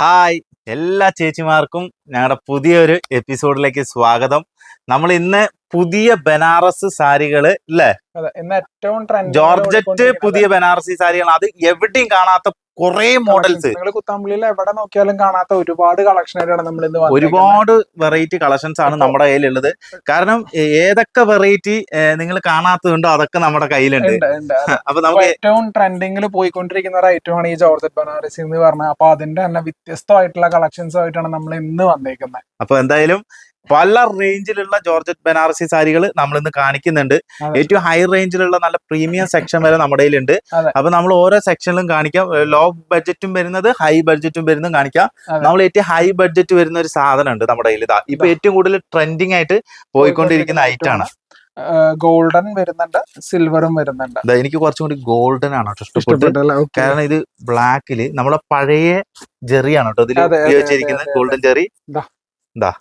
Hi എല്ലാ ചേച്ചിമാർക്കും ഞങ്ങളുടെ പുതിയൊരു എപ്പിസോഡിലേക്ക് സ്വാഗതം. നമ്മൾ ഇന്ന് പുതിയ ബനാറസ് സാരികൾ അല്ലേ ഏറ്റവും ജോർജറ്റ് പുതിയ ബനാറസി സാരികൾ അത് എവിടെയും കാണാത്ത കുറെ മോഡൽസ് നിങ്ങൾ കുത്താമ്പള്ളിയിൽ എവിടെ നോക്കിയാലും കാണാത്ത ഒരുപാട് കളക്ഷനായിട്ടാണ് നമ്മൾ ഇന്ന്. ഒരുപാട് വെറൈറ്റി കളക്ഷൻസ് ആണ് നമ്മുടെ കയ്യിലുള്ളത്. കാരണം ഏതൊക്കെ വെറൈറ്റി നിങ്ങൾ കാണാത്തതുണ്ടോ അതൊക്കെ നമ്മുടെ കയ്യിലുണ്ട്. അപ്പൊ നമുക്ക് ഏറ്റവും ട്രെൻഡിങ്ങിൽ പോയിക്കൊണ്ടിരിക്കുന്ന ഒരു ഐറ്റമാണ് ഈ ജോർജറ്റ് ബനാറസി എന്ന് പറഞ്ഞത് അപ്പൊ അതിന്റെ തന്നെ വ്യത്യസ്തമായിട്ടുള്ള കളക്ഷൻസ് ആയിട്ടാണ് നമ്മൾ ഇന്ന് വന്നേക്കുന്നത്. അപ്പൊ എന്തായാലും പല റേഞ്ചിലുള്ള ജോർജറ്റ് ബനാറസി സാരികൾ നമ്മൾ ഇന്ന് കാണിക്കുന്നുണ്ട് ഏറ്റവും ഹൈ റേഞ്ചിലുള്ള നല്ല പ്രീമിയം സെക്ഷൻ വരെ നമ്മുടെ കയ്യിലുണ്ട്. അപ്പൊ നമ്മൾ ഓരോ സെക്ഷനിലും കാണിക്കാം. ലോ ബഡ്ജറ്റും വരുന്നത് ഹൈ ബഡ്ജറ്റും വരുന്നതും കാണിക്കാം. നമ്മൾ ഏറ്റവും ഹൈ ബഡ്ജറ്റ് വരുന്ന ഒരു സാധനം ഉണ്ട് നമ്മുടെ കയ്യിൽ ഇതാ ഇപ്പൊ ഏറ്റവും കൂടുതൽ ട്രെൻഡിങ് ആയിട്ട് പോയിക്കൊണ്ടിരിക്കുന്ന ഐറ്റം ആണ്. ഗോൾഡൻ വരുന്നുണ്ട് സിൽവറും വരുന്നുണ്ട്. എനിക്ക് കുറച്ചും കൂടി ഗോൾഡൻ ആണ് ഇഷ്ടപ്പെട്ടത്? കാരണം ഇത് ബ്ലാക്കിൽ നമ്മളെ പഴയ ജെറിയാണ് കേട്ടോ ഇതിൽ ഉപയോഗിച്ചിരിക്കുന്നത്. ഗോൾഡൻ ജെറി. ദാ.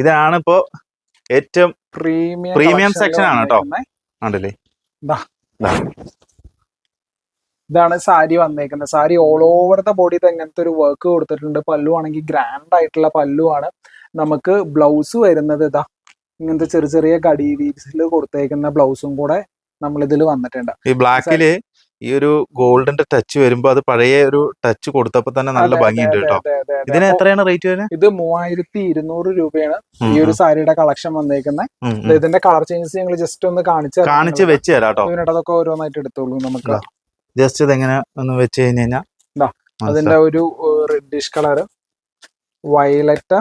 ഇതാ ഇതാണ് ഇപ്പോ ഏറ്റവും പ്രീമിയം പ്രീമിയം സെക്ഷൻ ആണ് കേട്ടോ. ആണ്ടല്ലേ ഇതാണ് സാരി വന്നേക്കുന്നത്. Sari all over the body ഇങ്ങനത്തെ ഒരു വർക്ക് കൊടുത്തിട്ടുണ്ട്. പല്ലു ആണെങ്കിൽ ഗ്രാൻഡ് ആയിട്ടുള്ള പല്ലു ആണ് നമുക്ക് ബ്ലൗസ് വരുന്നത് ഇതാ ഇങ്ങനത്തെ ചെറിയ ചെറിയ കടി വീസിൽ കൊടുത്തേക്കുന്ന ബ്ലൗസും കൂടെ നമ്മൾ ഇതിൽ വന്നിട്ടുണ്ട്. ഈ ബ്ലാക്കിൽ ഈ ഒരു ഗോൾഡിന്റെ ടച്ച് വരുമ്പോ അത് പഴയ ഒരു ടച്ച് കൊടുത്തപ്പോ തന്നെ നല്ല ഭംഗിയുണ്ട് കേട്ടോ. ഇതിന് എത്രയാണ് റേറ്റ് വരുന്നത് ഇത് മൂവായിരത്തി ഇരുന്നൂറ് രൂപയാണ് ഈ ഒരു സാരിയുടെ കളക്ഷൻ വന്നേക്കുന്നത്. ഇതിന്റെ കളർ ചേഞ്ചസ് ഞങ്ങൾ ജസ്റ്റ് ഒന്ന് കാണിച്ചു കാണിച്ച്. വെച്ച് തരാം കേട്ടോ അതൊക്കെ ഓരോന്നായിട്ട് എടുത്തോളൂ നമുക്ക് ജസ്റ്റ് ഇത് എങ്ങനെ ഒന്ന് വെച്ച് കഴിഞ്ഞ് കഴിഞ്ഞാൽ അതിന്റെ ഒരു reddish colour violet.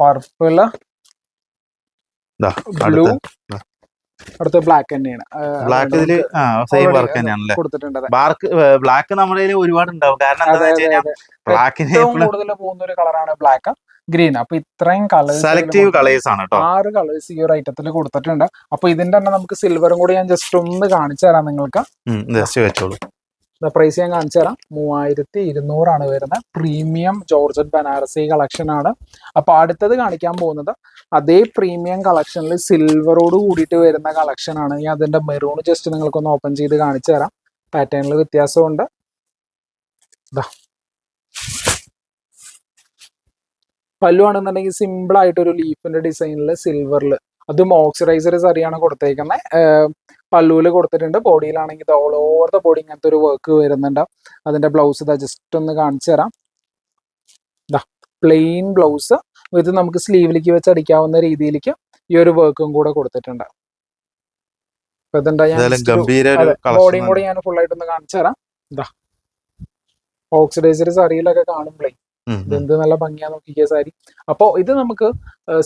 Purple blue. അടുത്ത ബ്ലാക്ക് തന്നെയാണ്. ബ്ലാക്ക് ഇതിൽ സെയിം വർക്ക് തന്നെയാണല്ലേ? കൊടുത്തിട്ടുണ്ട്. ബാർക്ക് ബ്ലാക്ക് നമ്മുടെ കയ്യിൽ ഒരുപാട് ഉണ്ടാവും. കാരണം എന്താ എന്താണെന്ന് വെച്ച് കഴിഞ്ഞാൽ ബ്ലാക്കിന് കൂടുതൽ പോകുന്ന ഒരു കളറാണ് ബ്ലാക്ക് ഗ്രീൻ. അപ്പൊ ഇത്രയും കളേഴ്സ് സെലക്ടീവ് കളേഴ്സ് ആണ് കേട്ടോ ആറ് കളേഴ്സ് ഈ ഒരു ഐറ്റത്തിൽ കൊടുത്തിട്ടുണ്ട്. അപ്പൊ ഇതിന്റെ തന്നെ നമുക്ക് സിൽവറും കൂടി ഞാൻ ജസ്റ്റ് ഒന്ന് കാണിച്ചു തരാം നിങ്ങൾക്ക്. ജസ്റ്റ് വെച്ചോളൂ. പ്രൈസ് ഞാൻ കാണിച്ചു തരാം. മൂവായിരത്തി ഇരുന്നൂറാണ് വരുന്നത്. പ്രീമിയം ജോർജറ്റ് ബനാറസി കളക്ഷൻ ആണ്. അപ്പോൾ അടുത്തത് കാണിക്കാൻ പോകുന്നത് അതേ പ്രീമിയം കളക്ഷനിൽ സിൽവറോട് കൂടിയിട്ട് വരുന്ന കളക്ഷൻ ആണ്. ഞാൻ അതിന്റെ മെറൂൺ ജസ്റ്റ് നിങ്ങൾക്കൊന്ന് ഓപ്പൺ ചെയ്ത് കാണിച്ചു തരാം. പാറ്റേണിൽ വ്യത്യാസമുണ്ട്. ദാ. പല്ലു ആണെന്നുണ്ടെങ്കിൽ സിമ്പിൾ ആയിട്ട് ഒരു ലീഫിന്റെ ഡിസൈനിൽ സിൽവറിൽ അതും ഓക്സിഡൈസർ സറിയാണ് കൊടുത്തേക്കുന്നത് പല്ലുവിൽ കൊടുത്തിട്ടുണ്ട്. ബോഡിയിലാണെങ്കിൽ ഓൾ ഓവർ ദ ബോഡി ഇങ്ങനത്തെ ഒരു വർക്ക് വരുന്നുണ്ട്. അതിന്റെ ബ്ലൗസ് ഇതാ ജസ്റ്റ് ഒന്ന് കാണിച്ചു തരാം. ഇതാ പ്ലെയിൻ ബ്ലൗസ് ഇത് നമുക്ക് സ്ലീവിലേക്ക് വെച്ച് അടിക്കാവുന്ന രീതിയിലേക്ക് ഈ ഒരു വർക്കും കൂടെ കൊടുത്തിട്ടുണ്ട്. അപ്പൊ ഞാൻ ബോഡിയും കൂടെ ഞാൻ ഫുൾ ആയിട്ട് ഒന്ന് കാണിച്ചു തരാം. ഇതാ ഓക്സിഡൈസർ സറിയിലൊക്കെ കാണുമ്പോഴേ ഇതെന്ത് നല്ല ഭംഗിയാ നോക്കിക്കുക സാരി. അപ്പോ ഇത് നമുക്ക്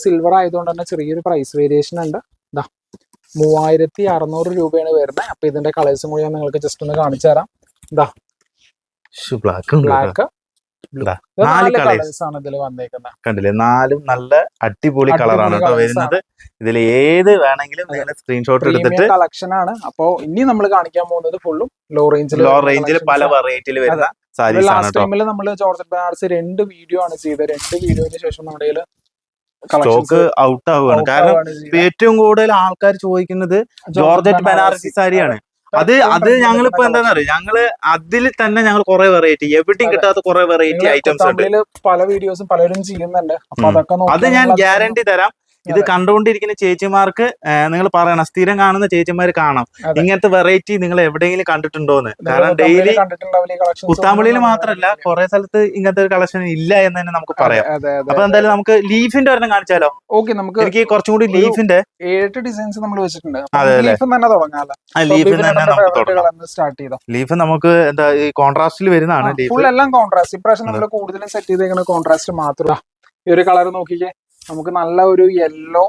സിൽവർ ആയതുകൊണ്ട് തന്നെ ചെറിയൊരു പ്രൈസ് വേരിയേഷൻ ഉണ്ട്. മൂവായിരത്തി അറുന്നൂറ് രൂപയാണ് വരുന്നത്. അപ്പൊ ഇതിന്റെ കളേഴ്സും കൂടി ഞാൻ നിങ്ങൾക്ക് ജസ്റ്റ് ഒന്ന് കാണിച്ചു തരാം. എന്താ ബ്ലാക്ക് ബ്ലാക്ക് നാല് കളേഴ്സ് ആണ് ഇതിൽ വന്നേക്കുന്നത് കണ്ടില്ലേ? നാലും നല്ല അടിപൊളി കളറാണ് കേട്ടോ വരുന്നത്. ഇതിൽ ഏത് വേണമെങ്കിലും നിങ്ങൾ സ്ക്രീൻഷോട്ട് എടുത്തിട്ട് കളക്ഷൻ ആണ്. അപ്പോ ഇനി നമ്മൾ കാണിക്കാൻ പോകുന്നത് ഫുള്ളും ലോ റേഞ്ചിൽ ലോ റേഞ്ചിൽ പല വെറൈറ്റിയിൽ വരുന്ന സാരീസ് ആണ് ടൈമിൽ നമ്മൾ ജോർജറ്റ് ബനാറസ് രണ്ട് വീഡിയോ ആണ് ചെയ്തത്. രണ്ട് വീഡിയോയ്ക്ക് ശേഷം നമ്മുടെ സ്റ്റോക്ക് ഔട്ട് ആവുകയാണ്. കാരണം ഏറ്റവും കൂടുതൽ ആൾക്കാർ ചോദിക്കുന്നത് ജോർജറ്റ് ബനാറസി സാരിയാണ്. അത്. അത് ഞങ്ങളിപ്പോ എന്താണെന്ന് അറിയാം? ഞങ്ങൾ അതിൽ തന്നെ ഞങ്ങൾ കുറെ വെറൈറ്റി എവിടെയും കിട്ടാത്ത കുറെ വെറൈറ്റി ഐറ്റംസ് ഉണ്ട്. പല വീഡിയോസും പലരും ചെയ്യുന്നുണ്ട്. അത് ഞാൻ ഗ്യാരണ്ടി തരാം. ഇത് കണ്ടുകൊണ്ടിരിക്കുന്ന ചേച്ചിമാർക്ക് നിങ്ങൾ പറയണം സ്ഥിരം കാണുന്ന ചേച്ചിമാർ കാണാം ഇങ്ങനത്തെ വെറൈറ്റി നിങ്ങൾ എവിടെയെങ്കിലും കണ്ടിട്ടുണ്ടോ എന്ന് കാരണം ഡെയിലി കണ്ടിട്ടുണ്ടാവില്ല മാത്രമല്ല കുറെ സ്ഥലത്ത് ഇങ്ങനത്തെ ഒരു കളക്ഷൻ ഇല്ല എന്ന് തന്നെ നമുക്ക് പറയാം. അപ്പൊ എന്തായാലും നമുക്ക് ലീഫിന്റെ ഒരെണ്ണം കാണിച്ചാലോ? ഓക്കെ നമുക്ക് എനിക്ക് കുറച്ചും കൂടി ലീഫിന്റെ ഏഴ് ഡിസൈൻസ് നമ്മൾ വെച്ചിട്ടുണ്ട്. ലീഫിൽ തന്നെ നമുക്ക് സ്റ്റാർട്ട് ലീഫ് നമുക്ക് എന്താ ഈ കോൺട്രാസ്റ്റിൽ വരുന്നതാണ് ഫുൾ എല്ലാം കോൺട്രാസ്റ്റ് ഇപ്രാവശ്യം നമ്മൾ കൂടുതലും സെറ്റ് ചെയ്തേക്കുന്ന കോൺട്രാസ്റ്റ് മാത്രം. ഈ ഒരു കളർ നോക്കിക്കേ. നമുക്ക് നല്ല ഒരു യെല്ലോ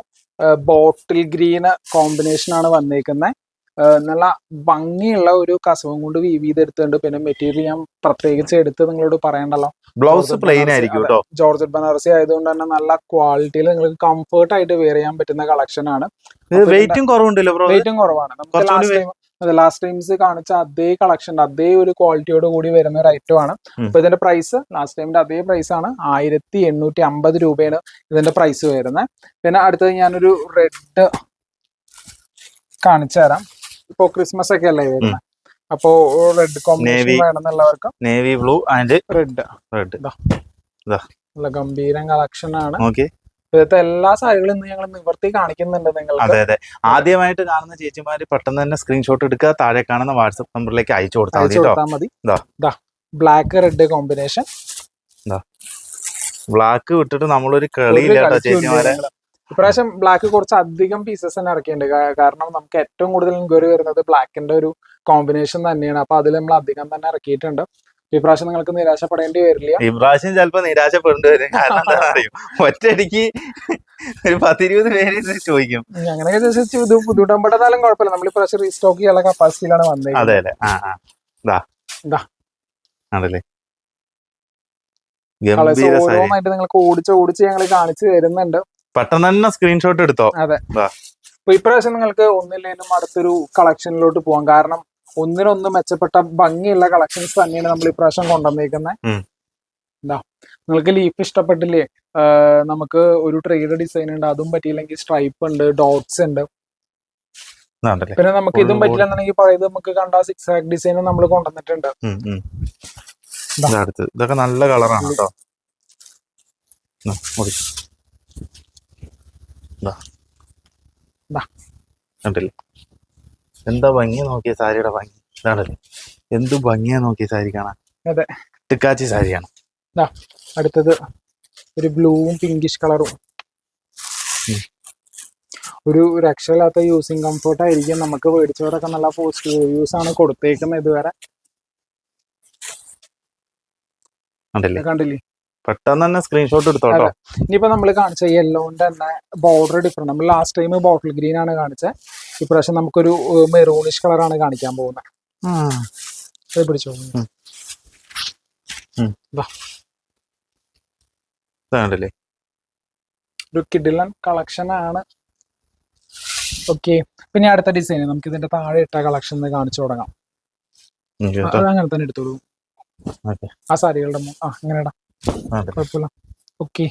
ബോട്ടിൽ ഗ്രീന് കോമ്പിനേഷൻ ആണ് വന്നേക്കുന്നത് നല്ല ഭംഗിയുള്ള ഒരു കസവും കൊണ്ട് വീവ് ചെയ്തെടുത്തിട്ടുണ്ട്. പിന്നെ മെറ്റീരിയൽ ഞാൻ പ്രത്യേകിച്ച് എടുത്ത് നിങ്ങളോട് പറയണ്ടല്ലോ. ബ്ലൗസ് പ്ലെയിൻ ആയിരിക്കും ജോർജ് കേട്ടോ. ബനാറസി ആയതുകൊണ്ട് തന്നെ നല്ല ക്വാളിറ്റിയിൽ നിങ്ങൾക്ക് കംഫർട്ട് ആയിട്ട് വെയർ ചെയ്യാൻ പറ്റുന്ന കളക്ഷൻ ആണ്. വെയിറ്റും കുറവുണ്ടല്ലോ റേറ്റും കുറവാണ്. നമുക്ക് ലാസ്റ്റ് ടൈം അതെ ലാസ്റ്റ് ടൈംസ് കാണിച്ച അതേ കളക്ഷൻ അതേ ഒരു ക്വാളിറ്റിയോട് കൂടി വരുന്ന ഒരു ഐറ്റം ആണ്. അപ്പൊ ഇതിന്റെ പ്രൈസ് ലാസ്റ്റ് ടൈമിന്റെ അതേ പ്രൈസ് ആണ് ആയിരത്തി എണ്ണൂറ്റി അമ്പത് രൂപയാണ് ഇതിന്റെ പ്രൈസ് വരുന്നത്. പിന്നെ അടുത്തത് ഞാനൊരു റെഡ് കാണിച്ചു തരാം. ഇപ്പൊ ക്രിസ്മസ് ഒക്കെ അല്ലേ വരുന്നത്? അപ്പോ red combination. വേണമെന്നുള്ളവർക്ക് navy blue and red red നല്ല ഗംഭീരം കളക്ഷൻ ആണ്. ഓക്കെ ഇപ്പോഴത്തെ എല്ലാ സാരികളും ഇന്ന് ഞങ്ങൾ നിവർത്തി കാണിക്കുന്നുണ്ട് നിങ്ങൾ അതെ അതെ. ആദ്യമായിട്ട് കാണുന്ന ചേച്ചിമാര് പെട്ടെന്ന് തന്നെ സ്ക്രീൻഷോട്ട് എടുക്കുക താഴെ കാണുന്ന വാട്സപ്പ് നമ്പറിലേക്ക് അയച്ചു കൊടുത്താൽ മതി ബ്ലാക്ക് റെഡ് കോമ്പിനേഷൻ ബ്ലാക്ക് വിട്ടിട്ട് നമ്മളൊരു കളിയില്ല കേട്ടോ ചേച്ചിമാരെ. ഇപ്രാവശ്യം ബ്ലാക്ക് കുറച്ച് അധികം പീസസ് തന്നെ ഇറക്കിയിട്ടുണ്ട്. കാരണം നമുക്ക് ഏറ്റവും കൂടുതൽ എൻക്വയറി വരുന്നത് ബ്ലാക്കിന്റെ ഒരു കോമ്പിനേഷൻ തന്നെയാണ്. അപ്പൊ അതിൽ നമ്മൾ അധികം തന്നെ ഇറക്കിയിട്ടുണ്ട്. ഇപ്രാവശ്യം നിങ്ങൾക്ക് നിരാശപ്പെടേണ്ടി വരില്ല. ഇപ്രാവശ്യം ചിലപ്പോ നിരാശപ്പെടേണ്ടി വരും. കാരണം എന്താ അറിയും? ഒറ്റയടിക്ക് ഒരു പത്തിരുപത് പേര് ചോദിക്കും. അങ്ങനെയൊക്കെ ചോദിച്ചു ഇത് ബുദ്ധിമുട്ടാകുമ്പോഴാലും കുഴപ്പമില്ല. നമ്മൾ ഇപ്രാവശ്യം റീസ്റ്റോക്ക് ചെയ്യാനുള്ള കപ്പാസിറ്റിയിലാണ് വന്നത് അതെ അതെ. ആ ഓരോന്നായിട്ട് നിങ്ങൾക്ക് ഓടിച്ച് ഓടിച്ച് ഞങ്ങൾ കാണിച്ചു തരുന്നുണ്ട്. പെട്ടെന്ന് തന്നെ സ്ക്രീൻഷോട്ട് എടുത്തോ? അപ്പൊ ഇപ്രാവശ്യം നിങ്ങൾക്ക് ഒന്നില്ലേലും അടുത്തൊരു കളക്ഷനിലോട്ട് പോവാം കാരണം ഒന്നിനൊന്ന് മെച്ചപ്പെട്ട ഭംഗിയുള്ള കളക്ഷൻസ് തന്നെയാണ് നമ്മൾ ഈ പ്രാവശ്യം കൊണ്ടുവന്നേക്കുന്നത്. എന്താ നിങ്ങൾക്ക് ലീഫ് ഇഷ്ടപ്പെട്ടില്ലേ? നമുക്ക് ഒരു ട്രേഡ് ഡിസൈൻ ഉണ്ട് അതും പറ്റിയില്ലെങ്കിൽ സ്ട്രൈപ്പ് ഉണ്ട് ഡോട്ട്സ് ഉണ്ട്. പിന്നെ നമുക്ക് ഇതും പറ്റില്ല പറ്റില്ലെന്നുണ്ടെങ്കിൽ പറയുന്നത് നമുക്ക് കണ്ട സിക്സ് ആക് ഡിസൈനും നമ്മൾ കൊണ്ടുവന്നിട്ടുണ്ട്. ഇതൊക്കെ നല്ല കളറാണ് കേട്ടോ. കണ്ടില്ലേ? എന്താ ഭംഗിയെ നോക്കിയ സാരിയുടെ ഭംഗി? ഇതാണല്ലേ. എന്ത് ഭംഗിയാ നോക്കിയ സാരി കാണാൻ? അതെ. തിക്കാച്ചി സാരിയാണ്. അടുത്തത് ഒരു ബ്ലൂവും പിങ്കിഷ് കളറും ഒരു രക്ഷയില്ലാത്ത യൂസിങ് കംഫർട്ട് ആയിരിക്കും നമുക്ക് മേടിച്ചവരൊക്കെ നല്ല പോസിറ്റീവ് റിവ്യൂസ് ആണ് കൊടുത്തേക്കുന്നത് ഇതുവരെ. കണ്ടില്ലേ? കണ്ടില്ലേ? പെട്ടെന്ന് തന്നെ സ്ക്രീൻഷോട്ട് എടുത്തോട്ടോ. ഇനിയിപ്പോ നമ്മൾ കാണിച്ച യെല്ലോന്റെ തന്നെ ബോർഡർ ഡിഫറെന്റ് നമ്മൾ ലാസ്റ്റ് ടൈം ബോട്ടിൽ ഗ്രീൻ ആണ് കാണിച്ചത് ഇപ്രാവശ്യം നമുക്കൊരു മെറൂണിഷ് കളറാണ് കാണിക്കാൻ പോകുന്നത് പിടിച്ചോ? ഇതാണ്ടല്ലേ ഒരു കിഡിലൻ കളക്ഷൻ ആണ്. ഓക്കെ പിന്നെ അടുത്ത ഡിസൈൻ നമുക്ക് ഇതിന്റെ താഴെ ഇട്ട കളക്ഷൻ കാണിച്ചു തുടങ്ങാം. അങ്ങനെ തന്നെ എടുത്തോളൂ. ആ സാരികളുടെ ആ അങ്ങനെടാ. ഇടാം കുഴപ്പമില്ല. ഓക്കെ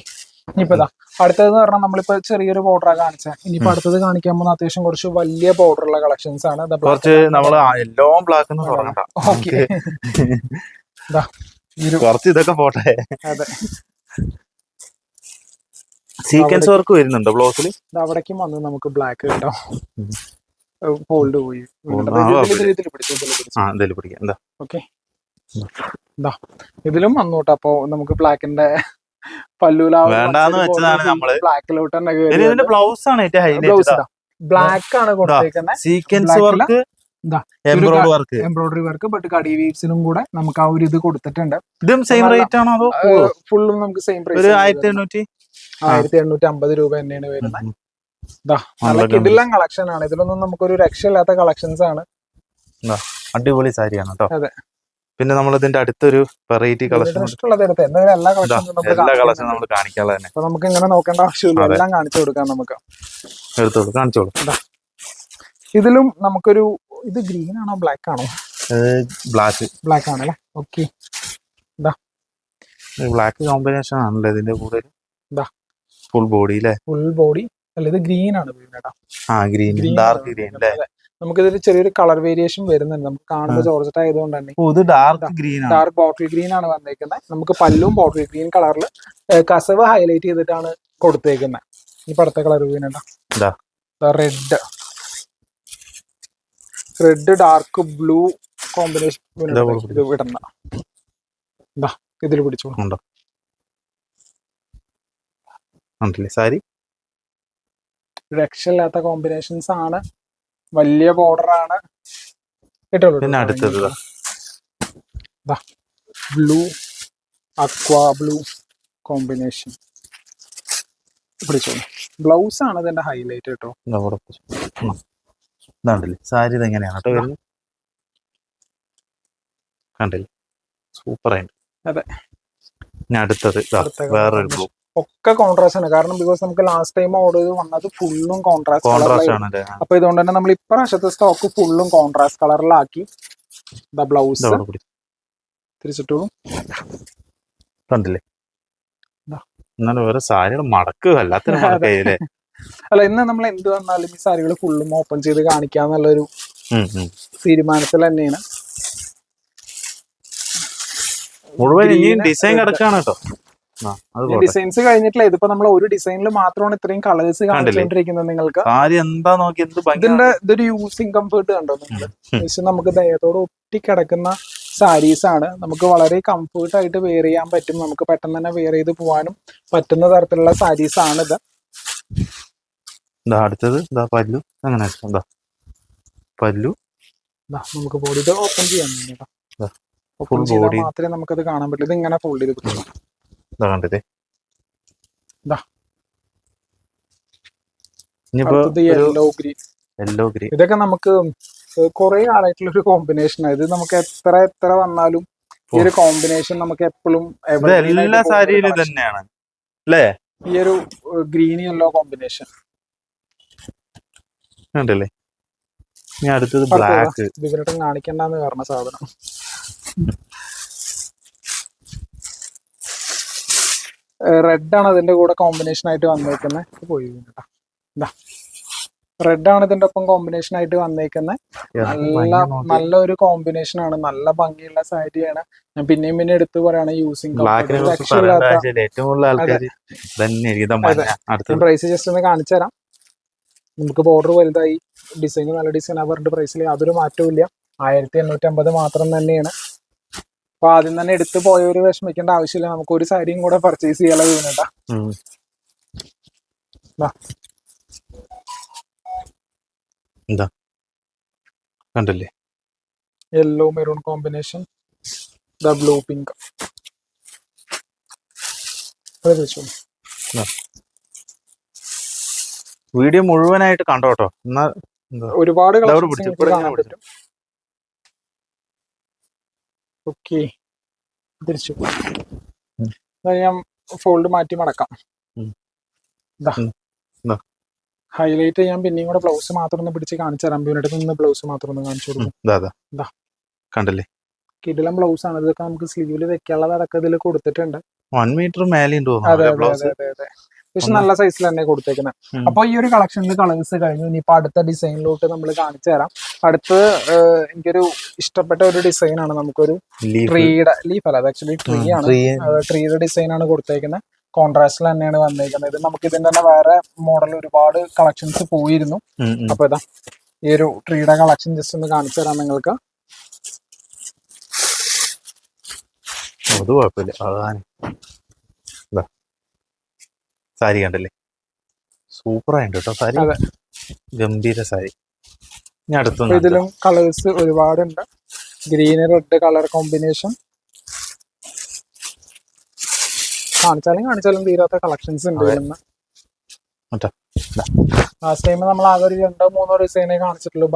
ഇനിയിപ്പോ അടുത്തത് പറഞ്ഞാൽ നമ്മളിപ്പോ ചെറിയൊരു ബോർഡറാ കാണിച്ചത് ഇനിയിപ്പോ അടുത്തത് കാണിക്കാൻ പോകുന്ന അത്യാവശ്യം കുറച്ച് വലിയ ബോർഡറുള്ള കളക്ഷൻസ് ആണ്. കുറച്ച് നമ്മൾ ബ്ലാക്ക് ഓക്കെ കുറച്ച് ഇതൊക്കെ പോട്ടെ. അതെ. സീക്വൻസ് വർക്ക് വരുന്നുണ്ടോ ബ്ലോക്കിൽ അവിടേക്കും വന്ന് നമുക്ക് ബ്ലാക്ക് കിട്ടാം. പോയി. പിടിക്കാം. എന്താ? ഓക്കെ ഇതാ ഇതിലും വന്നോട്ടെ. അപ്പൊ നമുക്ക് ബ്ലാക്കിന്റെ. ബ്ലാക്കിലോട്ട് തന്നെ ബ്ലൗസ് ആണ് ബ്ലൗസ് ബ്ലാക്ക് ആണ് കൊടുത്തേക്കുന്നത് സീക്വൻസ് വർക്ക് ഇതാ, embroid work embroidery work but കടി വീവ്സിനും കൂടെ നമുക്ക് ആ ഒരു ഇത് കൊടുത്തിട്ടുണ്ട്. ഇതും സെയിം റേറ്റ് ആണോ അതോ? ഫുള്ളും നമുക്ക് സെയിം റേറ്റ് പ്രൈസ് ആയിരത്തി എണ്ണൂറ്റി ആയിരത്തി എണ്ണൂറ്റി അമ്പത് രൂപ തന്നെയാണ് വരുന്നത്. നല്ല കിടിലം കളക്ഷൻ ആണ്. ഇതിലൊന്നും നമുക്കൊരു രക്ഷയില്ലാത്ത കളക്ഷൻസ് ആണ്. അടിപൊളി സാരിയാണ് കേട്ടോ. അതെ. പിന്നെ നമ്മൾ ഇതിന്റെ അടുത്തൊരു വെറൈറ്റി കളക്ഷൻ എല്ലാ കളക്ഷനും നമ്മൾ കാണിക്കാതെ തന്നെ. നമുക്ക് ഇങ്ങനെ നോക്കേണ്ട ആവശ്യമില്ല. എല്ലാം കാണിച്ചു കൊടുക്കാം നമുക്ക്. എടുത്തോളൂ കാണിച്ചോളൂ. ഇതിലും നമുക്കൊരു ഇത് ഗ്രീൻ ആണോ ബ്ലാക്ക് ആണോ? ബ്ലാക്ക് ബ്ലാക്ക് ആണല്ലേ ഓക്കെ ബ്ലാക്ക് കോമ്പിനേഷൻ ആണല്ലോ ഇതിന്റെ കൂടെ. ഫുൾ ബോഡി അല്ലേ ഫുൾ ബോഡി അല്ല ഇത് ഗ്രീൻ ആണ് ആ ഗ്രീൻ ഡാർക്ക് ഗ്രീൻ അല്ലേ നമുക്ക് ഇതിൽ ചെറിയൊരു കളർ വേരിയേഷൻ വരുന്നുണ്ട്. നമുക്ക് കാണുമ്പോൾ ജോർജറ്റ് ആയതുകൊണ്ട് തന്നെ. ഇത് dark green dark bottle green ആണ് വന്നേക്കുന്നത്. നമുക്ക് പല്ലും ബോട്ടിൽ ഗ്രീൻ കളറിൽ കസവ് ഹൈലൈറ്റ് ചെയ്തിട്ടാണ് കൊടുത്തേക്കുന്നത്. ഈ പടത്തെ കളർ ഇതാ. Red. Red dark blue combination ഇതാ ഇതിൽ പിടിച്ചോണ്ടോ സാരി? രക്ഷയില്ലാത്ത കോമ്പിനേഷൻസ് ആണ്. വലിയ ബോർഡർ ആണ്. പിന്നെ അടുത്തത്. ബ്ലൂ അക്വാ ബ്ലൂ കോമ്പിനേഷൻ പിടിച്ചോളൂ. ബ്ലൗസ് ആണ് ഇതിന്റെ ഹൈലൈറ്റ് കേട്ടോ. ഇതാണ്ടല്ലേ? സാരി ഇത് എങ്ങനെയാണ്? കേട്ടോ വരുന്നത് കണ്ടില്ലേ? സൂപ്പർ ആയിട്ട്. അതെ. ഇനി അടുത്തത് വേറൊരു ബ്ലൂ ഒക്കെ കോൺട്രാസ്റ്റ് ആണ്. കാരണം ബിക്കോസ് നമുക്ക് ലാസ്റ്റ് ടൈം ഓർഡർ ചെയ്ത് വന്നത് ഫുള്ളും കോൺട്രാസ്റ്റ് ആണ് അപ്പൊ ഇതുകൊണ്ട് തന്നെ നമ്മൾ ഇപ്രാവശ്യത്തെ സ്റ്റോക്ക് ഫുള്ളും കോൺട്രാസ്റ്റ് കളറിലാക്കി ബ്ലൗസ് തിരിച്ചിട്ടോളൂ. കണ്ടില്ലേ. എന്നാലും വേറെ സാരികൾ മടക്കുക അല്ലാത്ത അല്ല ഇന്ന് നമ്മൾ എന്ത് വന്നാലും ഈ സാരികൾ ഫുള്ളും ഓപ്പൺ ചെയ്ത് കാണിക്കാന്നുള്ളൊരു. തീരുമാനത്തിൽ തന്നെയാണ്. മുഴുവൻ ഇനിയും ഡിസൈൻ. കിടക്കാണ് കേട്ടോ. ഡിസൈൻസ് കഴിഞ്ഞിട്ടില്ല. ഇതിപ്പോ നമ്മൾ ഒരു ഡിസൈനിൽ മാത്രമാണ് ഇത്രയും കളേഴ്സ് കാണിച്ചുകൊണ്ടിരിക്കുന്നത് നിങ്ങൾക്ക്. എന്താ നോക്കി ഇതിന്റെ ഇതൊരു യൂസിങ് കംഫർട്ട് കണ്ടോ നിങ്ങൾ? നമുക്ക് ദയത്തോട് ഒട്ടിക്കിടക്കുന്ന സാരീസ് ആണ്. നമുക്ക് വളരെ കംഫർട്ട് ആയിട്ട് വെയർ ചെയ്യാൻ പറ്റും. നമുക്ക് പെട്ടെന്ന് തന്നെ വെയർ ചെയ്ത് പോകാനും പറ്റുന്ന തരത്തിലുള്ള സാരീസ് ആണ് ഇത് അടുത്തത്. പല്ലു. അങ്ങനെ പല്ലു. നമുക്ക് ബോഡി ഇത് ഓപ്പൺ ചെയ്യാൻ ദാ, ഓപ്പൺ ചെയ്താൽ. മാത്രമേ നമുക്കത് കാണാൻ പറ്റുള്ളൂ. ഇത് ഇങ്ങനെ ഫോൾഡ് ചെയ്ത് പിടിക്കണം ഇതാ കണ്ടതേ യെല്ലോ ഗ്രീൻ യെല്ലോ ഗ്രീൻ ഇതൊക്കെ നമുക്ക് കുറെ ആളായിട്ടുള്ള ഒരു കോമ്പിനേഷൻ ഇത് നമുക്ക് എത്ര എത്ര വന്നാലും ഈ ഒരു കോമ്പിനേഷൻ നമുക്ക് എപ്പോഴും എല്ലാ സാരിയിലും തന്നെയാണ് അല്ലേ? ഈ ഒരു ഗ്രീൻ യെല്ലോ കോമ്പിനേഷൻ കണ്ടല്ലേ? ഇനി അടുത്തത് ബ്ലാക്ക് ഇവരുടെ കാണിക്കണ്ടെന്ന് പറഞ്ഞ സാധനം. റെഡ് ആണ് അതിന്റെ കൂടെ കോമ്പിനേഷൻ ആയിട്ട് വന്നേക്കുന്നത് പോയി റെഡ് ആണ് ഇതിന്റെ ഒപ്പം കോമ്പിനേഷൻ ആയിട്ട് വന്നേക്കുന്നത് നല്ല നല്ല ഒരു കോമ്പിനേഷൻ ആണ്. നല്ല ഭംഗിയുള്ള സാരിയാണ് ഞാൻ പിന്നെയും പിന്നെ എടുത്ത് പറയാണ് യൂസിങ് പ്രൈസ് ജസ്റ്റ് ഒന്ന് കാണിച്ചു തരാം. നമുക്ക് ബോർഡർ വലുതായി. ഡിസൈൻ നല്ല ഡിസൈൻ പറഞ്ഞിട്ട് പ്രൈസിൽ യാതൊരു മാറ്റവും ഇല്ല. ആയിരത്തി എണ്ണൂറ്റി അമ്പത് മാത്രം തന്നെയാണ്. അപ്പൊ ആദ്യം തന്നെ എടുത്തു പോയവര് വിഷമിക്കേണ്ട ആവശ്യമില്ല. നമുക്ക് ഒരു സാരിയും കൂടെ പർച്ചേസ് ചെയ്യാനുള്ള വീണട്ടാ. എന്താ? കണ്ടല്ലേ? Yellow maroon combination the blue pink video മുഴുവനായിട്ട് കണ്ടോട്ടോ എന്നാ ഒരുപാട് പിടിച്ചു, നിങ്ങൾക്ക് ഇവിടെ കാണാൻ ഇങ്ങനെ പിടിച്ചു. പറ്റും ഓക്കെ തിരിച്ചു. ഞാൻ ഫോൾഡ് മാറ്റി മടക്കാം. ഹൈലൈറ്റ് ചെയ്യാൻ പിന്നെയും കൂടെ ബ്ലൗസ് മാത്രം ഒന്ന് പിടിച്ച് കാണിച്ചു തരാം. ബിയുടെ നിന്ന് ബ്ലൗസ് മാത്രം ഒന്ന് കാണിച്ചു കൊടുക്കും. കണ്ടല്ലേ? കിടിലം ബ്ലൗസ് ആണ്. ഇതൊക്കെ നമുക്ക് സ്ലീവിൽ വെക്കാനുള്ളത് അടക്കം ഇതിൽ കൊടുത്തിട്ടുണ്ട്. വൺ മീറ്റർ മേലെ പക്ഷെ നല്ല സൈസിൽ തന്നെ കൊടുത്തേക്കുന്നത്. അപ്പൊ ഈ ഒരു കളക്ഷനിൽ കളേഴ്സ് കഴിഞ്ഞു. ഇനിയിപ്പോ അടുത്ത ഡിസൈനിലോട്ട് നമ്മൾ കാണിച്ചു തരാം. അടുത്ത് ഏഹ്, എനിക്കൊരു ഇഷ്ടപ്പെട്ട ഒരു ഡിസൈൻ ആണ് നമുക്കൊരു ട്രീയുടെ ലീഫ് അല്ല അത് ആക്ച്വലി ട്രീ ആണ്. ട്രീയുടെ ഡിസൈൻ ആണ് കൊടുത്തേക്കുന്നത് കോൺട്രാസ്റ്റിൽ തന്നെയാണ് വന്നേക്കുന്നത് ഇത് നമുക്ക് ഇതിന്റെ തന്നെ വേറെ മോഡൽ ഒരുപാട് കളക്ഷൻസ് പോയിരുന്നു. അപ്പൊ ഇതാ ഈ ഒരു ട്രീയുടെ കളക്ഷൻ ജസ്റ്റ് ഒന്ന് കാണിച്ചു തരാം നിങ്ങൾക്ക്. അത് കുഴപ്പമില്ല. സാരി കണ്ടല്ലേ? സൂപ്പർ ആയിട്ട് കേട്ടോ സാരി. ഗംഭീര സാരി. ഇതിലും കളേഴ്സ് ഒരുപാടുണ്ട്. ഗ്രീൻ റെഡ് കളർ കോമ്പിനേഷൻ കാണിച്ചാലും കാണിച്ചാലും തീരാത്ത കളക്ഷൻസ് ഉണ്ട്. ലാസ്റ്റ് ടൈം നമ്മൾ ആകെ ഒരു രണ്ടോ മൂന്നോ ഡിസൈനേ കാണിച്ചിട്ടുള്ളൂ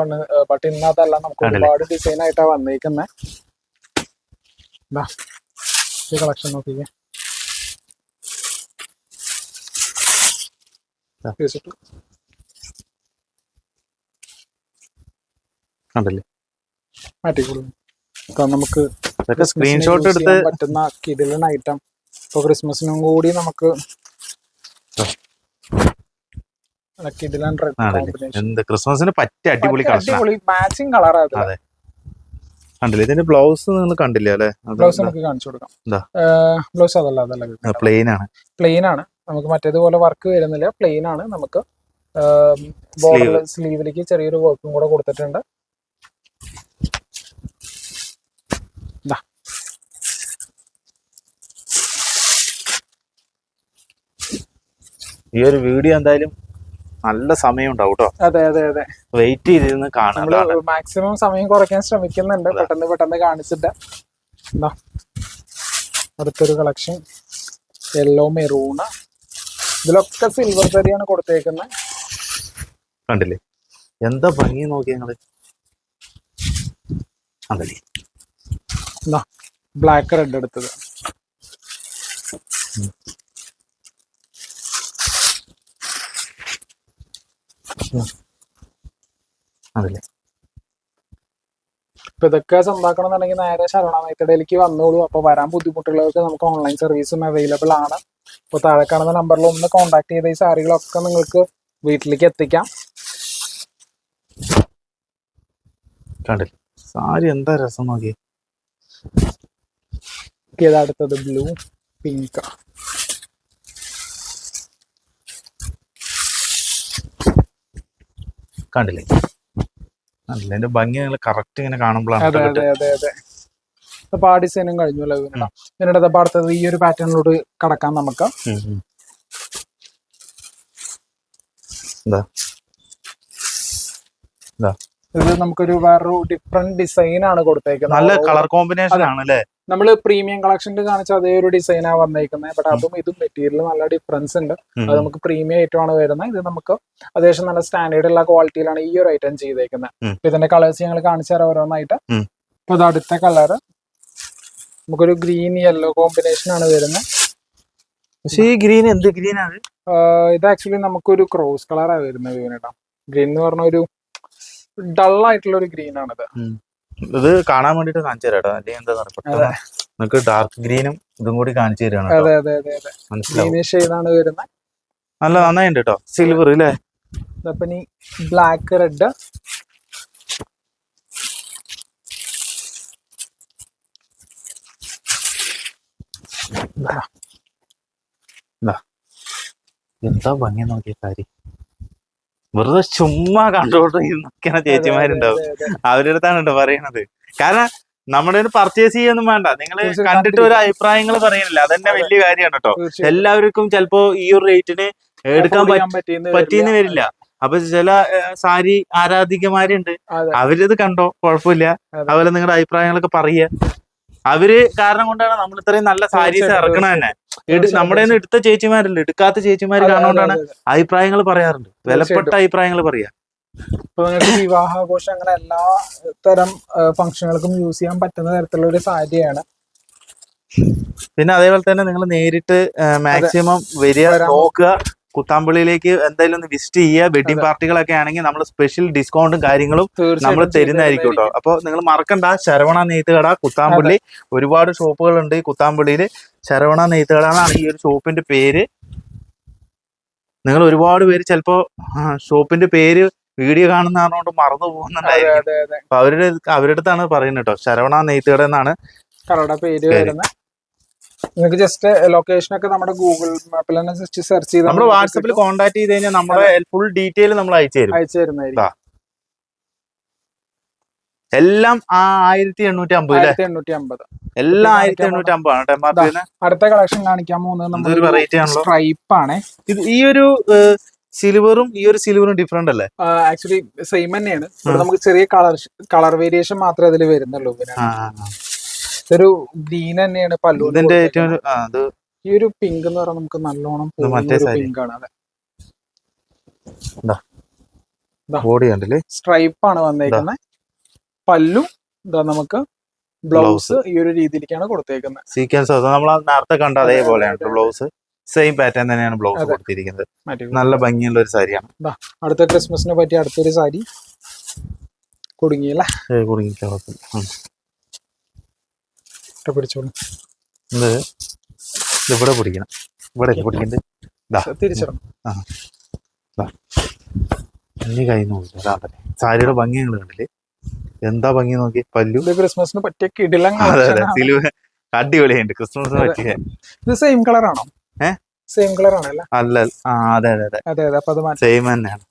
ബട്ട് ഇന്ന് അതല്ല. നമുക്ക് ഒരുപാട് ഡിസൈൻ ആയിട്ടാ വന്നേക്കുന്നത് കളക്ഷൻ നോക്കിക്കേ. ആ. തീർച്ചയായിട്ടും കണ്ടല്ലേ? മാറ്റിക്കൊള്ളു ഇപ്പൊ നമുക്ക് ഇതൊക്കെ സ്ക്രീൻഷോട്ട് എടുത്ത് പറ്റുന്ന കിടിലൻ ഐറ്റം ഇപ്പൊ ക്രിസ്മസിനും കൂടി നമുക്ക്. കിടിലൻ എന്ത് ക്രിസ്മസിന് പറ്റിയ അടിപൊളി അടിപൊളി മാച്ചിങ് കളറാ അതെ. കണ്ടില്ല? ഇതിന്റെ ബ്ലൗസ് നിങ്ങൾ കണ്ടില്ല? അല്ലെ? ബ്ലൗസ് നമുക്ക് കാണിച്ചു കൊടുക്കാം. ബ്ലൗസ് അതല്ല അതല്ല പ്ലെയിൻ ആണ്. പ്ലെയിൻ ആണ്. നമുക്ക് മറ്റേതുപോലെ വർക്ക് വരുന്നില്ല. പ്ലെയിൻ ആണ്. നമുക്ക് ബോർഡർ സ്ലീവിലേക്ക് ചെറിയൊരു വർക്കും കൂടെ കൊടുത്തിട്ടുണ്ട്. ദാ. ഈ ഒരു വീഡിയോ എന്തായാലും നല്ല സമയം ഉണ്ടാവും കേട്ടോ അതെ അതെ അതെ. വെയിറ്റ് ചെയ്തിരുന്ന് കാണാം മാക്സിമം സമയം കുറയ്ക്കാൻ ശ്രമിക്കുന്നുണ്ട്. പെട്ടെന്ന് പെട്ടെന്ന് കാണിച്ചിട്ട്. ദാ. അടുത്തൊരു കളക്ഷൻ യെല്ലോ മെറൂണ ഇതിലൊക്കെ സിൽവർ തരിയാണ് കൊടുത്തേക്കുന്നത് കണ്ടില്ലേ? എന്താ ഭംഗി നോക്കി ഞങ്ങൾ അതല്ലേ ബ്ലാക്ക് റെഡ് എടുത്തത്. അതല്ലേ ഇപ്പൊ ഇതൊക്കെ സ്വന്താക്കണം എന്നുണ്ടെങ്കിൽ നേരെ ശരവണ മേത്തടയിലേക്ക് വന്നോളൂ. അപ്പൊ വരാൻ ബുദ്ധിമുട്ടുള്ളവർക്ക് നമുക്ക് ഓൺലൈൻ സർവീസും അവൈലബിൾ ആണ്. അപ്പൊ താഴെ കാണുന്ന നമ്പറിൽ ഒന്ന് കോൺടാക്ട് ചെയ്ത ഈ സാരികളൊക്കെ നിങ്ങൾക്ക് വീട്ടിലേക്ക് എത്തിക്കാം. കണ്ടില്ല. സാരി എന്താ രസം നോക്കി ഏതാ അടുത്തത്? ബ്ലൂ പിങ്ക് കണ്ടില്ലേ? കണ്ടില്ലേ അതിന്റെ ഭംഗി നിങ്ങൾ കറക്റ്റ് ഇങ്ങനെ കാണുമ്പോഴാണ് അതെ കേട്ടോ അതെ അതെ അതെ. അപ്പൊ ആ ഡിസൈനും കഴിഞ്ഞു അല്ലേ ഇതിനിടത്ത് അപ്പൊ അടുത്തത് ഈ ഒരു പാറ്റേണിലോട്ട് കടക്കാം നമുക്ക്. എന്താ എന്താ ഇത് നമുക്കൊരു വേറൊരു ഡിഫറെന്റ് ഡിസൈൻ ആണ് കൊടുത്തേക്കുന്നത്. നല്ല കളർ കോമ്പിനേഷൻ ആണ് അല്ലേ നമ്മൾ പ്രീമിയം കളക്ഷനിൽ കാണിച്ച അതേ ഒരു ഡിസൈനാ വന്നേക്കുന്നത് ബട്ട് അതും ഇതും മെറ്റീരിയൽ നല്ല ഡിഫറൻസ് ഉണ്ട്. അത് നമുക്ക് പ്രീമിയം ആയിട്ടാണ് വരുന്നത് ഇത് നമുക്ക് അത്യാവശ്യം നല്ല സ്റ്റാൻഡേർഡ് ഉള്ള ക്വാളിറ്റിയിലാണ് ഈ ഒരു ഐറ്റം ചെയ്തേക്കുന്നത് അപ്പൊ ഇതിന്റെ കളേഴ്സ് ഞങ്ങൾ കാണിച്ചു തരാം ഓരോന്നായിട്ട്. അപ്പൊ അടുത്ത കളർ നമുക്കൊരു ഗ്രീൻ യെല്ലോ കോമ്പിനേഷൻ ആണ് വരുന്നത് പക്ഷേ ഈ ഗ്രീൻ എന്ത് ഗ്രീൻ ആണ്? ഇത് ആക്ച്വലി നമുക്കൊരു ക്രോസ് കളറാണ് വരുന്നത് ഗ്രീൻ എന്ന് പറഞ്ഞ ഒരു ഡൾ ആയിട്ടുള്ള ഒരു ഗ്രീൻ ആണിത് ഇത് കാണാൻ വേണ്ടിട്ട് കാണിച്ചു തരാം കേട്ടോ അല്ലെങ്കിൽ എന്താ പെട്ടെന്ന് നമുക്ക് ഡാർക്ക് ഗ്രീനും ഇതും കൂടി കാണിച്ചു തരാണ് അതെ അതെ അതെ ഗ്രീനിഷ് വരുന്നത് നല്ല നന്നായിട്ടുണ്ട് കേട്ടോ സിൽവർ അല്ലേ ഇനി ബ്ലാക്ക് റെഡ് എന്താ ഭംഗി നോക്കിയ കാര്യം? വെറുതെ ചുമ്മാ കണ്ടുകൊണ്ടിരിക്കുന്ന നിൽക്കുന്ന ചേച്ചിമാരുണ്ടാവും. അവരുടെ അടുത്താണ് കേട്ടോ പറയണത്. കാരണം നമ്മുടെ ഒരു പർച്ചേസ് ചെയ്യൊന്നും വേണ്ട. നിങ്ങൾ കണ്ടിട്ട് ഒരു അഭിപ്രായങ്ങൾ പറയണില്ല. അതന്നെ അതെ. വലിയ കാര്യമാണ് കേട്ടോ എല്ലാവർക്കും ചിലപ്പോ ഈ ഒരു റേറ്റിന് എടുക്കാൻ പറ്റ പറ്റിയെന്ന് വരില്ല. അപ്പൊ ചില സാരി ആരാധികമാരുണ്ട്. അവരിത് കണ്ടോ? കുഴപ്പമില്ല. അതെ. അതുപോലെ നിങ്ങളുടെ അഭിപ്രായങ്ങളൊക്കെ പറയുക. അവർ കാരണം കൊണ്ടാണ് നമ്മൾ ഇത്രയും നല്ല സാരീസ് ഇറക്കണ തന്നെ. നമ്മുടെ എടുത്ത ചേച്ചിമാരില്ല എടുക്കാത്ത ചേച്ചിമാര് കാണുകൊണ്ടാണ് അഭിപ്രായങ്ങൾ പറയാറുണ്ട്. വിലപ്പെട്ട അഭിപ്രായങ്ങൾ പറയാ. ഇപ്പൊ വിവാഹാഘോഷം അങ്ങനെ എല്ലാ തരം ഫംഗ്ഷനുകൾക്കും യൂസ് ചെയ്യാൻ പറ്റുന്ന തരത്തിലുള്ള ഒരു സാരിയാണ്. പിന്നെ അതേപോലെ തന്നെ നിങ്ങൾ നേരിട്ട് മാക്സിമം വരിക നോക്കുക കുത്താമ്പള്ളിയിലേക്ക് എന്തായാലും ഒന്ന് വിസിറ്റ് ചെയ്യുക. വെഡിങ് പാർട്ടികളൊക്കെ ആണെങ്കിൽ നമ്മൾ സ്പെഷ്യൽ ഡിസ്കൗണ്ടും കാര്യങ്ങളും നമ്മൾ തരുന്നതായിരിക്കും കേട്ടോ. അപ്പൊ നിങ്ങൾ മറക്കണ്ട ശരവണ നെയ്ത്തുകട കുത്താമ്പള്ളി. ഒരുപാട് ഷോപ്പുകളുണ്ട് ഈ കുത്താമ്പള്ളിയിൽ ശരവണ നെയ്ത്തുകട എന്നാണ് ഈ ഒരു ഷോപ്പിന്റെ പേര്. നിങ്ങൾ ഒരുപാട് പേര് ചിലപ്പോ ഷോപ്പിന്റെ പേര് വീഡിയോ കാണുന്ന കാരണോണ്ട് മറന്നു പോകുന്നുണ്ടായിരുന്നു അപ്പൊ അവരുടെ അവരുടെ അടുത്താണ് പറയുന്നത് കേട്ടോ. ശരവണ നെയ്ത്തുകട എന്നാണ് കടയുടെ പേര് പേര്. വരുന്നത്. നിങ്ങൾക്ക് ജസ്റ്റ് ലൊക്കേഷൻ ഒക്കെ നമ്മുടെ ഗൂഗിൾ മാപ്പിൽ തന്നെ ജസ്റ്റ് സെർച്ച് ചെയ്ത് നമ്മുടെ വാട്സപ്പിൽ കോൺടാക്ട് ചെയ്ത് കഴിഞ്ഞാൽ നമ്മുടെ ഫുൾ ഡീറ്റെയിൽ നമ്മൾ അയച്ചു തരും. അയച്ചു തരുന്നതായിരിക്കും. എല്ലാം ആ ആയിരത്തി എണ്ണൂറ്റി അമ്പത് എണ്ണൂറ്റി അമ്പത്. എല്ലാം ആയിരത്തി എണ്ണൂറ്റി അമ്പതാണ് ആണ് ആർ അടുത്ത കളക്ഷൻ കാണിക്കാൻ പോകുന്നത് വെറൈറ്റി ആണല്ലോ. സ്ട്രൈപ്പ് ആണ്. ഇത് ഈ ഒരു സിൽവറും ഈ ഒരു സിൽവറും ഡിഫറെന്റ് അല്ലേ? ആക്ച്വലി സെയിം തന്നെയാണ്. നമുക്ക് ചെറിയ കളർ കളർ വേരിയേഷൻ മാത്രമേ അതിൽ വരുന്നുള്ളൂ. ഇതൊരു ഗ്രീൻ തന്നെയാണ് പല്ലു ഇതിന്റെ ഏറ്റവും ഈ ഒരു പിങ്ക് എന്ന് പറഞ്ഞാൽ നമുക്ക് നല്ലോണം പിങ്ക് ആണ് അതെ. ബോഡി കണ്ടില്ലേ? സ്ട്രൈപ്പ് ആണ് വന്നേക്കുന്നത് പല്ലു ഇതാ നമുക്ക് ബ്ലൗസ് ഈ ഒരു രീതിയിലേക്കാണ് കൊടുത്തേക്കുന്നത്. സീക്വൻസ് നമ്മൾ നേരത്തെ കണ്ട അതേപോലെയാണ് അതെ, അതെ. ബ്ലൗസ് സെയിം പാറ്റേൺ തന്നെയാണ് ബ്ലൗസ്. കൊടുത്തിരിക്കുന്നത്. നല്ല ഭംഗിയുള്ള ഒരു സാരിയാണ് അടുത്ത ക്രിസ്മസിനെ പറ്റി അടുത്തൊരു സാരി കുടുങ്ങിയല്ല. പിടിച്ചോളൂ. ഇത് ഇവിടെ പിടിക്കണം. ഇവിടെ തിരിച്ചിടണം. ഇനി കൈ നോക്കി. സാരിയുടെ ഭംഗി നിങ്ങൾ കണ്ടില്ലേ? എന്താ ഭംഗി നോക്കി? പല്ലു? ക്രിസ്മസിന് പറ്റിയ കിടിലങ്ങ. അടിപൊളിയുണ്ട്. ക്രിസ്മസിന് പറ്റിയ. ഇത് സെയിം കളർ ആണോ? ഏ? സെയിം കളർ ആണല്ലേ? അല്ല അതെ അതെ അതെ. അതെ അതെ. അപ്പൊ അത് സെയിം തന്നെയാണ്.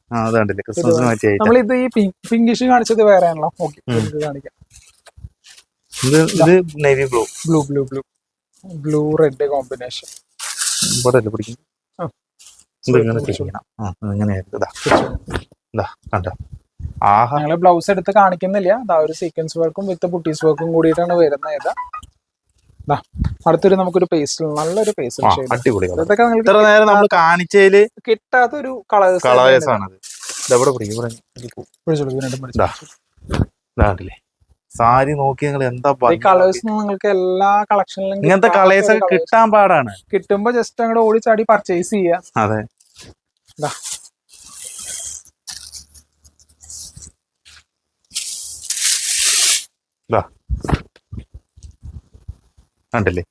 ക്രിസ്മസിന് പറ്റിയ. നമ്മൾ ഇത് ഈ പിങ്കിഷ് കാണിച്ചത് വേറെ ആണല്ലോ. ഓക്കെ കാണിക്കാം. ഇത് ഇത് navy blue blue blue blue blue red combination പിടിക്കും ഇങ്ങനെ ഇതാ. ഇതാ കണ്ടോ? ആഹാ. ഞങ്ങൾ ബ്ലൗസ് എടുത്ത് കാണിക്കുന്നില്ല. ദാ ഒരു സീക്വൻസ് വർക്കും വിത്ത് ബുട്ടീസ് വർക്കും കൂടിയിട്ടാണ് വരുന്നത് ഇത്. അടുത്തൊരു നമുക്കൊരു പേസ്റ്റൽ നല്ലൊരു പേസ്റ്റൽ ആ, ഇതൊക്കെ നേരം നമ്മൾ കാണിച്ചതിൽ കിട്ടാത്ത ഒരു കളേഴ്സ്. ഇതാണ്ടില്ലേ സാരി നോക്കി നിങ്ങൾ എന്താ കളേഴ്സ്. നിങ്ങൾക്ക് എല്ലാ കളക്ഷനിലും ഇങ്ങനത്തെ കളേഴ്സ് ഒക്കെ കിട്ടാൻ പാടാണ്. കിട്ടുമ്പോ ജസ്റ്റ് അങ്ങോട്ട് ഓടി ചാടി പർച്ചേസ് ചെയ്യാ. അതെ. കണ്ടില്ലേ?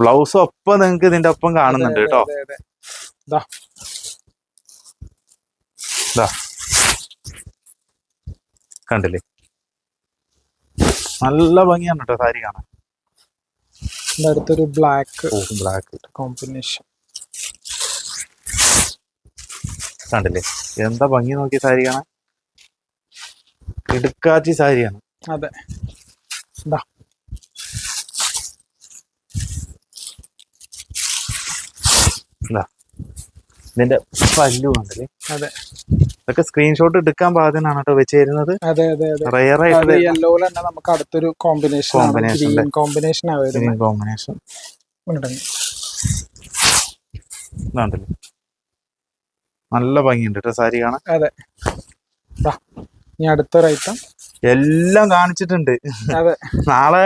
ബ്ലൗസ് ഒപ്പം നിങ്ങൾക്ക് ഇതിന്റെ ഒപ്പം കാണുന്നുണ്ട് കേട്ടോ. കണ്ടില്ലേ? നല്ല ഭംഗിയാണ് കേട്ടോ സാരി കാണാൻ. അടുത്തൊരു ബ്ലാക്ക് ബ്ലാക്ക് കോമ്പിനേഷൻ കണ്ടില്ലേ? എന്താ ഭംഗി നോക്കിയ സാരി കാണാൻ? എടുക്കാച്ചി സാരിയാണ്. അതെ. ഇതാ ഇതിന്റെ പല്ലു ഉണ്ട് അതെ. ഇതൊക്കെ സ്ക്രീൻഷോട്ട് എടുക്കാൻ പാകത്തിനാണ് കേട്ടോ വെച്ചിരുന്നത്? അതെ അതെ അതെ. റയർ ആയിട്ട് യെല്ലോ തന്നെ നമുക്ക് അടുത്തൊരു കോമ്പിനേഷൻ കോമ്പിനേഷൻ ആ കോമ്പിനേഷൻ ഉണ്ടല്ലേ നല്ല ഭംഗിയുണ്ട് കേട്ടോ സാരി കാണാൻ. അതെ. ഇനി അടുത്തൊരു ഐറ്റം എല്ലാം കാണിച്ചിട്ടുണ്ട്. അതെ. നാളെ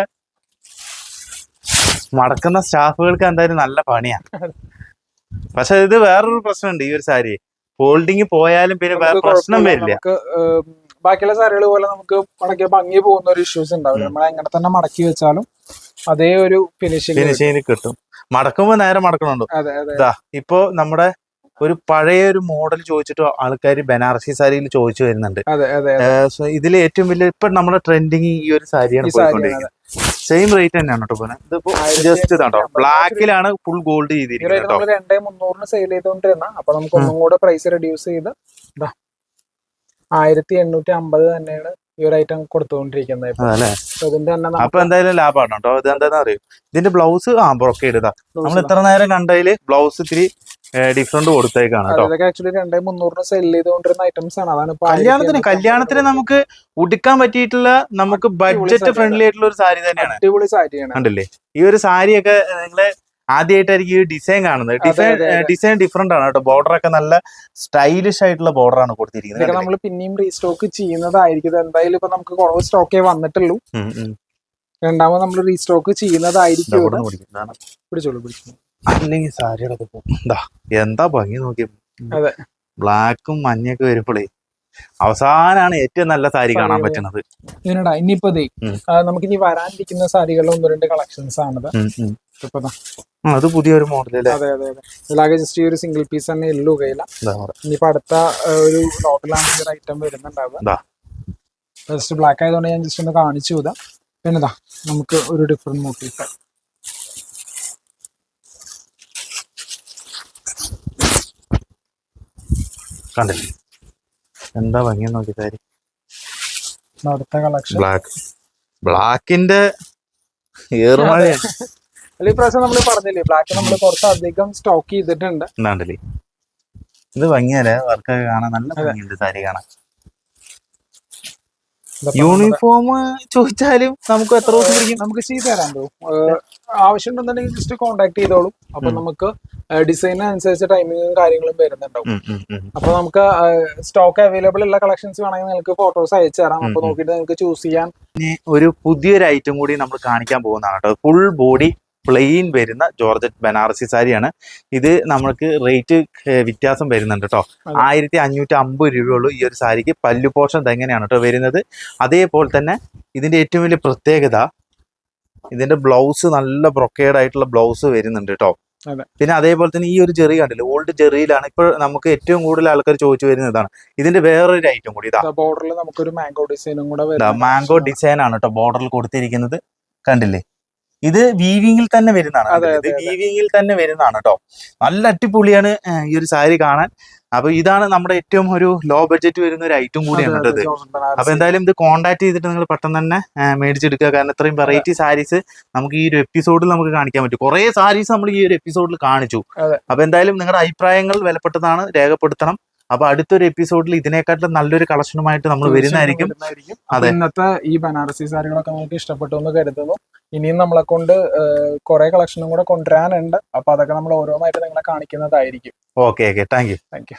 മടക്കുന്ന സ്റ്റാഫുകൾക്ക് എന്തായാലും നല്ല പണിയാ. പക്ഷെ ഇത് വേറൊരു പ്രശ്നമുണ്ട് ഈ ഒരു സാരി. ഫോൾഡിങ് പോയാലും പിന്നെ വേറെ പ്രശ്നം വരില്ല. ബാക്കിയുള്ള സാരികൾ പോലെ നമുക്ക് മടക്കി ഭംഗി പോകുന്ന ഒരു ഇഷ്യൂസ് ഉണ്ടാവില്ല. നമ്മൾ എങ്ങനെ തന്നെ മടക്കി വെച്ചാലും അതേ ഒരു ഫിനിഷിംഗ് ഫിനിഷിംഗിന് കിട്ടും. മടക്കുമ്പോ നേരെ മടക്കണുണ്ടോ? ഇതാ ഇപ്പോ നമ്മുടെ ഒരു പഴയ ഒരു മോഡൽ ചോദിച്ചിട്ട് ആൾക്കാർ ബനാറസി സാരിയിൽ ചോദിച്ചു വരുന്നുണ്ട്. ഇതിൽ ഏറ്റവും വലിയ ഇപ്പൊ നമ്മുടെ ട്രെൻഡിങ് ഈ ഒരു സാരിയാണ് സാരിയാണ് പോയിക്കൊണ്ടിരിക്കുന്നത്. സെയിം റേറ്റ് തന്നെയാണ് കേട്ടോ ഇതിപ്പോ ജസ്റ്റ് ഇതാണോ ബ്ലാക്കിലാണ് ഫുൾ ഗോൾഡ് ചെയ്തിരിക്കുന്നത് രണ്ടേ മുന്നൂറിന് സെയിൽ ചെയ്തോണ്ടിരുന്ന. അപ്പൊ നമുക്ക് ഒന്നും കൂടെ പ്രൈസ് റെഡ്യൂസ് ചെയ്ത് ഇതാ ആയിരത്തി എണ്ണൂറ്റി അമ്പത് തന്നെയാണ് ഈ ഒരു ഐറ്റം കൊടുത്തുകൊണ്ടിരിക്കുന്നത് അപ്പൊ എന്തായാലും ലാഭമാണ് കേട്ടോ ഇത് എന്താണെന്ന് അറിയും ഇതിന്റെ ബ്ലൗസ് ആ ബ്രൊക്കേഡ് നമ്മൾ ഇത്ര നേരം കണ്ടതിൽ ബ്ലൗസ് ഇത്തിരി ഡിഫറെന്റ് കൊടുത്തേക്കാണ് ഇതൊക്കെ ആക്ച്വലി രണ്ടേ മുന്നൂറിന് സെൽ ചെയ്തുകൊണ്ടിരുന്ന ഐറ്റംസ് ആണ്. അതാണ് ഇപ്പൊ കല്യാണത്തിന് കല്യാണത്തിന് നമുക്ക് ഉടുക്കാൻ പറ്റിയിട്ടുള്ള നമുക്ക് ബഡ്ജറ്റ് ഫ്രണ്ട്ലി ആയിട്ടുള്ള ഒരു സാരി തന്നെയാണ്. അടിപൊളി സാരിയാണ്. കണ്ടില്ലേ? ഈ ഒരു സാരിയൊക്കെ നിങ്ങൾ ആദ്യമായിട്ടായിരിക്കും ഈ ഡിസൈൻ കാണുന്നത്. ഡിസൈൻ. ഡിസൈൻ ഡിഫറെന്റ് ആണ് കേട്ടോ ബോർഡർ ഒക്കെ നല്ല സ്റ്റൈലിഷ് ആയിട്ടുള്ള ബോർഡർ ആണ് കൊടുത്തിരിക്കുന്നത്. നമ്മൾ പിന്നെയും റീസ്റ്റോക്ക് ചെയ്യുന്നതായിരിക്കും. എന്തായാലും ഇപ്പൊ നമുക്ക് കുറവ് സ്റ്റോക്കേ വന്നിട്ടുള്ളൂ. രണ്ടാമത് നമ്മൾ റീസ്റ്റോക്ക് ചെയ്യുന്നതായിരിക്കും. പിടിച്ചോളൂ പിടിച്ചോളൂ. അല്ലെങ്കിൽ സാരിയുടെ പോകും. എന്താ എന്താ ഭംഗി നോക്കി അതെ. ബ്ലാക്കും മഞ്ഞയൊക്കെ വരുമ്പോഴേ അവസാനാണ് ഏറ്റവും നല്ല സാരി കാണാൻ. പറ്റുന്നത് ഇതിനടാ ഇനിയിപ്പോ. നമുക്ക് ഇനി വരാനിരിക്കുന്ന സാരികളിൽ ഒന്ന് രണ്ട് കളക്ഷൻസ് ആണത്. അത് പുതിയൊരു മോഡൽ അതെ അതെ അതെ. ഇതിലാകെ ജസ്റ്റ് ഒരു സിംഗിൾ പീസ് തന്നെ ഉള്ളൂ കയ്യില. ഇനിയിപ്പോ അടുത്ത ഒരു ലോക്കലാണ് ഈ ഒരു ഐറ്റം വരുന്നുണ്ടാവുക. ജസ്റ്റ് ബ്ലാക്ക് ആയതുകൊണ്ട് ഞാൻ ജസ്റ്റ് ഒന്ന് കാണിച്ചു പോതാ പിന്നെ നമുക്ക് ഒരു ഡിഫറെന്റ് മോട്ടീഫ് കണ്ടില്ലേ? എന്താ ഭംഗി നോക്കി സാരി. അടുത്ത കളക്ഷൻ. ബ്ലാക്ക് ബ്ലാക്കിന്റെ ഏറുമഴയാണ്. അല്ല നമ്മൾ പറഞ്ഞില്ലേ ബ്ലാക്ക് നമ്മൾ കുറച്ചധികം സ്റ്റോക്ക് ചെയ്തിട്ടുണ്ട്. എന്താണ്ടല്ലേ ഇത് ഭംഗിയല്ലേ? വർക്കൊക്കെ കാണാൻ നല്ല. ഭംഗിയുണ്ട് സാരി കാണാൻ. യൂണിഫോം ചോദിച്ചാലും നമുക്ക് എത്ര ദിവസം പിടിക്കും? നമുക്ക് ചെയ്തു തരാൻ ആവശ്യമുണ്ടെന്നുണ്ടെങ്കിൽ ജസ്റ്റ് കോൺടാക്ട് ചെയ്തോളൂ. അപ്പൊ നമുക്ക് ഡിസൈനിന് അനുസരിച്ച് ടൈമിങ്ങും കാര്യങ്ങളും വരുന്നുണ്ടാവും. അപ്പൊ നമുക്ക് സ്റ്റോക്ക് അവൈലബിൾ ഉള്ള കളക്ഷൻസ് വേണമെങ്കിൽ നിങ്ങൾക്ക് ഫോട്ടോസ് അയച്ചു തരാം. അപ്പൊ. നോക്കിയിട്ട് നിങ്ങൾക്ക് ചൂസ് ചെയ്യാൻ ഒരു പുതിയൊരു ഐറ്റം കൂടി നമ്മൾ കാണിക്കാൻ പോകുന്നതാണ് കേട്ടോ. ഫുൾ ബോഡി പ്ലെയിൻ വരുന്ന ജോർജറ്റ് ബനാറസി സാരിയാണ്. ഇത് നമ്മൾക്ക് റേറ്റ് വ്യത്യാസം വരുന്നുണ്ട് കേട്ടോ. ആയിരത്തി അഞ്ഞൂറ്റി അമ്പത് രൂപയുള്ളൂ ഈ ഒരു സാരിക്ക്. പല്ലു പോർഷൻ ഇതെങ്ങനെയാണ് കേട്ടോ വരുന്നത്? അതേപോലെ തന്നെ ഇതിന്റെ ഏറ്റവും വലിയ പ്രത്യേകത ഇതിന്റെ ബ്ലൗസ് നല്ല ബ്രൊക്കേഡ് ആയിട്ടുള്ള ബ്ലൗസ് വരുന്നുണ്ട് കേട്ടോ. പിന്നെ അതേപോലെ തന്നെ ഈ ഒരു ജെറി കണ്ടില്ലേ ഓൾഡ് ജെറിയിലാണ്. ഇപ്പോൾ നമുക്ക് ഏറ്റവും കൂടുതൽ ആൾക്കാർ ചോദിച്ചു വരുന്ന വരുന്നതാണ് ഇതിന്റെ വേറൊരു ഐറ്റം കൂടി ഇതാ. ബോർഡറിൽ നമുക്കൊരു മാംഗോ ഡിസൈനും കൂടെ. മാംഗോ ഡിസൈൻ ആണ് കേട്ടോ ബോർഡറിൽ കൊടുത്തിരിക്കുന്നത്. കണ്ടില്ലേ? ഇത് വീവിങ്ങിൽ തന്നെ വരുന്നതാണ്? ഇത് വീവിങ്ങിൽ തന്നെ വരുന്നതാണ് കേട്ടോ നല്ല അടിപൊളിയാണ് ഈ ഒരു സാരി കാണാൻ. അപ്പൊ ഇതാണ് നമ്മുടെ ഏറ്റവും ഒരു ലോ ബഡ്ജറ്റ് വരുന്ന ഒരു ഐറ്റം കൂടിയാണ് ബനാറസി. അപ്പൊ എന്തായാലും ഇത് കോണ്ടാക്ട് ചെയ്തിട്ട് നിങ്ങൾ പെട്ടെന്ന് തന്നെ മേടിച്ചെടുക്കുക. കാരണം ഇത്രയും വെറൈറ്റി സാരീസ് നമുക്ക് ഈ ഒരു എപ്പിസോഡിൽ നമുക്ക് കാണിക്കാൻ പറ്റും. കുറെ സാരീസ് നമ്മൾ ഈ ഒരു എപ്പിസോഡിൽ കാണിച്ചു. അപ്പൊ എന്തായാലും നിങ്ങളുടെ അഭിപ്രായങ്ങൾ വിലപ്പെട്ടതാണ്. രേഖപ്പെടുത്തണം. അപ്പൊ അടുത്തൊരു എപ്പിസോഡിൽ ഇതിനെക്കാട്ടിലും നല്ലൊരു കളക്ഷനുമായിട്ട് നമ്മൾ വരുന്നതായിരിക്കും. അതെ. ഇന്നത്തെ ഈ ബനാറസി സാരികളൊക്കെ നമുക്ക് ഇഷ്ടപ്പെട്ടു എന്ന് കരുതുന്നു. ഇനിയും നമ്മളെ കൊണ്ട് കുറെ കളക്ഷനും കൂടെ കൊണ്ടുവരാനുണ്ട്. അപ്പൊ അതൊക്കെ നമ്മൾ ഓരോന്നായിട്ട് നിങ്ങളെ കാണിക്കുന്നതായിരിക്കും. Okay okay thank you thank you